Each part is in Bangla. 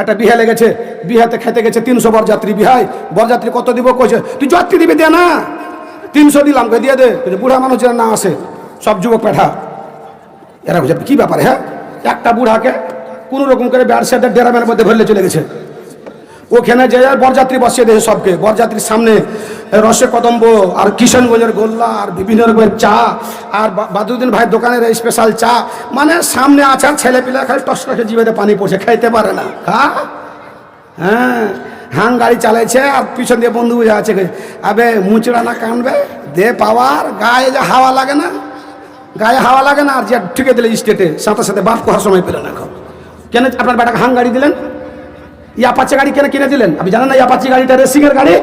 একটা বিহা লেগেছে, বিহাতে খেতে গেছে তিনশো বরযাত্রী বিহায়। বরযাত্রী কত দিব কইছে, তুই যাত্রী দিবি দে না। তিনশো দিলাম কে দিয়ে দে। বুড়া মানুষ যেন না আসে, সব যুবক পেঠা। এরা বুঝে, কী ব্যাপার হ্যাঁ? একটা বুড়াকে কোনো রকম করে ব্যাটসেটের ডেরামের মধ্যে ভরলে চলে গেছে। ওখানে যে বরযাত্রী বসিয়ে দিয়েছে সবকে। বরযাত্রীর সামনে রসে কদম্ব, আর কিষানগঞ্জের গোল্লা, আর বিভিন্ন রকমের চা, আর বাদুদ্দিন ভাইয়ের দোকানের স্পেশাল চা। মানে সামনে আচার ছেলে পিলে খালি টস টসে জিভেতে পানি পড়ছে খাইতে পারে না। খা। হ্যাঁ হাং গাড়ি চালাইছে আর পিছন দিয়ে বন্ধু বুঝে আছে, আবে মুচড়া না কানবে, দে পাওয়ার, গায়ে যে হাওয়া লাগে না, গায়ে হাওয়া লাগে না, আর যে ঠুকে দিলে স্টেটে সাথে সাথে বাপ করার সময় পেলেন এখন কেন আপনার বেটাকে হাং গাড়ি দিলেন? ইয়াপাচে গাড়ি কেন কিনে দিলেন? আপনি জানেন না ইয়াপাচি গাড়িটা রেসিংয়ের গাড়ি?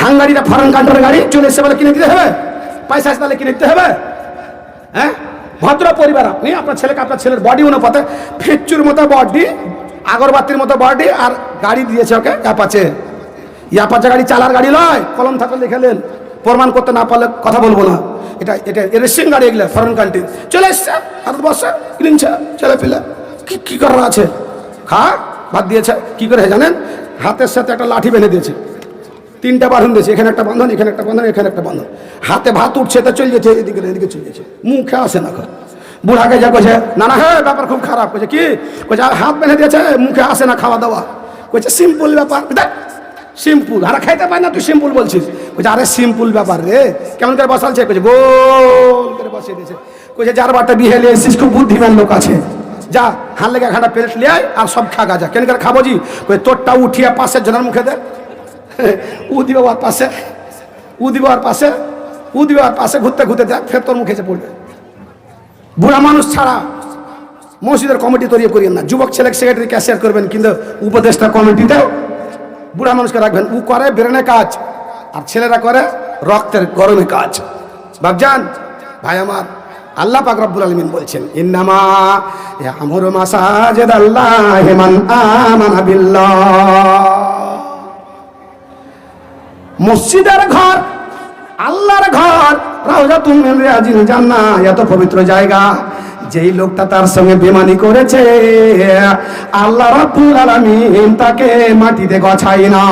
হাং গাড়িটা ফরেন কান্ট্রির গাড়ি চলে এসে বলে, কিনে দিতে হবে? পয়সা আছে তাহলে কিনে দিতে হবে? হ্যাঁ? ভদ্র পরিবার আপনি, আপনার ছেলেকে আপনার ছেলের বডি অনুপাতে ফিচুর মতো বডি আগরবাতির মতো বডি আর গাড়ি দিয়েছে ওকে ইয়াপাচে ইয়াপাচে গাড়ি, চালার গাড়ি নয় কলম থাকলে লিখেলেন প্রমাণ করতে না পারলে কথা বলব না। এটা এটা রেসিং গাড়ি এগুলো ফরেন কান্ট্রি চলে এসছে ভারতবর্ষে কিনছে, ছেলে পিলে। কি কি করার আছে? খা ভাত দিয়েছে। কি করে জানেন? হাতের সাথে একটা লাঠি বেঁধে দিয়েছে। তিনটা বাঁধন দিয়েছে এখানে একটা বাঁধন, এখানে একটা বাঁধন, এখানে একটা বাঁধন। হাতে ভাত উঠছে তা চলে যাচ্ছে এদিকে এদিকে চলে যাচ্ছে মুখে আসে না এখন। বুড়াকে যা কছে না না হ্যাঁ ব্যাপার খুব খারাপ। কছে কি? কছে আর হাত বেঁধে দিয়েছে, মুখে আসে না খাওয়া দাওয়া কছে সিম্পল ব্যাপার। দেখ, সিম্পল। আর খাইতে পায় না, তুই সিম্পল বলছিস। কছে আরে সিম্পল ব্যাপার রে, কেমন করে বসালছে? কছে গোল করে বসিয়ে দিয়েছে। কছে যার বারটা বিহে লিয়ে এসেছিস, খুব বুদ্ধিমান লোক আছে। যা, হাত লেগে খাটা প্লেট লিয়ে আর সব খা গা কেন করে খাব জি? তোরটা উঠিয়ে পাশের জনের মুখে দে। উদি বাবার পাশে উদি বাবার পাশে উদি বাবার পাশে ঘুরতে ঘুরতে দেখ, ফের তোর মুখে এসে পড়বে। বুড়া মানুষ ছাড়া মসজিদের কমিটি তৈরি করিয়েন না। যুবক ছেলে সেক্রেটারি ক্যাশিয়ার করবেন, কিন্তু উপদেষ্টা কমিটিতে বুড়া মানুষকে রাখবেন। ও করে ব্রেনে কাজ, আর ছেলেরা করে রক্তের গরমে কাজ। বাবজান ভাই আমার, আল্লাহ পাক রব্বুল আলমিন বলছেন, ইন্নামা আমর মাসাজেদ আল্লাহ মান আমানা বিল্লাহ। মসজিদের ঘর, আল্লাহর ঘর। জান্নাহ এত পবিত্র জায়গা। যেই লোকটা তার সঙ্গে বেমানি করেছে, আল্লাহ রাব্বুল আলামিন তাকে মাটিতে গছাই না।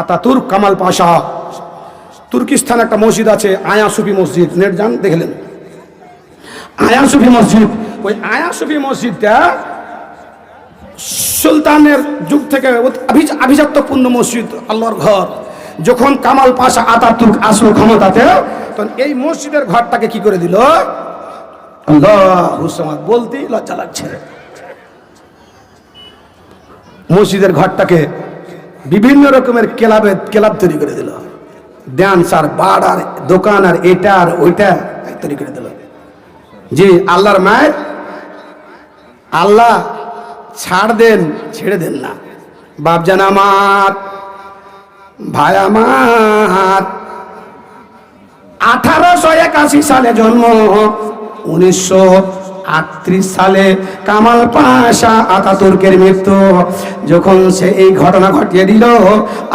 আতাতুর্ক কামাল পাশা। তুর্কিস্তান একটা মসজিদ আছে আয়া সুফি মসজিদ। নেট যান দেখলেন আয়া সুফি মসজিদ, ওই আয়া সুফি মসজিদটা সুলতানের যুগ থেকে আভিজ- আভিজাত্যপূর্ণ মসজিদ, আল্লাহর ঘর। যখন কামাল পাশা আতাতুর্ক আসলো ক্ষমতাতে, তখন এই মসজিদের ঘরটাকে কি করে দিল? আল্লাহ বলতেই লজ্জা লাগছে। মসজিদের ঘরটাকে বিভিন্ন রকমের ক্লাবে ক্লাব তৈরি করে দিল। ড্যান্স আর বার আর দোকান আর এটা আর ওইটা তৈরি করে দিল। জি আল্লাহর মায়ের আল্লাহ ছাড় দেন ছেড়ে দেন না। বাপজান আমার ভাই আমার আঠারোশো একাশি সালে জন্ম উনিশশো আটত্রিশ সালে কামাল পাশা আতাতুর্কের মৃত্যু। যখন সে এই ঘটনা ঘটিয়ে দিল,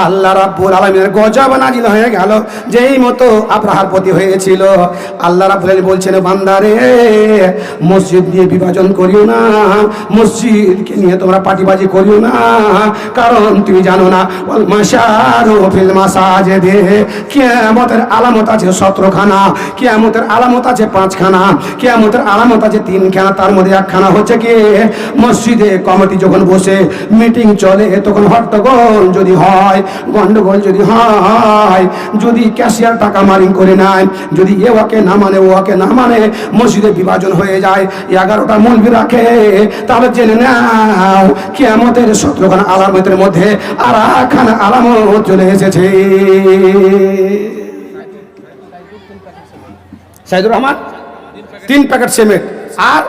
আল্লাহ রাব্বুল আলমীর গজব নাজিল হয়ে গেল, যেই মতো আব্রাহার প্রতি হয়েছিল। আল্লাহ রাব্বুল আলামিন বলছেন বান্দারে মসজিদ নিয়ে বিভাজন করিও না, মসজিদকে নিয়ে তোমরা পাটিবাজি করিও না, কারণ তুমি জানো না, ওয়াল মাশারু ফিল মাসাজিদে, কিয়ামতের আলামত আছে সতেরোখানা, কিয়ামতের আলামত আছে পাঁচখানা, কিয়ামতের আলামত আছে তিনখানা তার মধ্যে একখানা হচ্ছে কি, মসজিদে কমিটি যখন বসে মিটিং চলে, তখন হট্টগোল যদি হয়, গন্ডগোল যদি হয়, যদি ক্যাশিয়ার টাকা মারিং করে নেয়, যদি এ ওকে না মানে ও ওকে না মানে মসজিদে বিভাজন হয়ে যায়, এগারোটা মলবি রাখে, তাহলে জেনে নাও, কিয়ামতের সতেরোখানা আলামতের মধ্যে আর একখানা আলামত চলে এসেছে। সাইদুর রহমান, তিন প্যাকেট সিমেন্ট। আর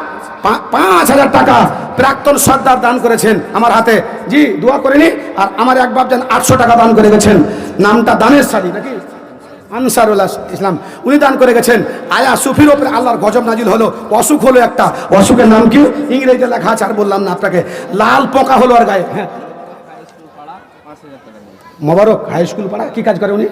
পাঁচ হাজার টাকা প্রাক্তন সর্দার দান করেছেন আমার হাতে। জি, দোয়া করিনি আর আমার এক বাপজান আটশো টাকা দান করে গেছেন। নামটা দানের সাদি, নাকি? আনসারুল্লাহ ইসলাম। উনি দান করে গেছেন। আয়া সুফির ওপরে আল্লাহর গজব নাজিল হলো। অসুখ হলো একটা। অসুখের নাম কি? ইংরেজিতে লেখা আছে, আর বললাম না আপনাকে। লাল পোকা হলো আর গায়ে। হ্যাঁ। মোবারক, হাই স্কুল পাড়া? কি কাজ করে উনি?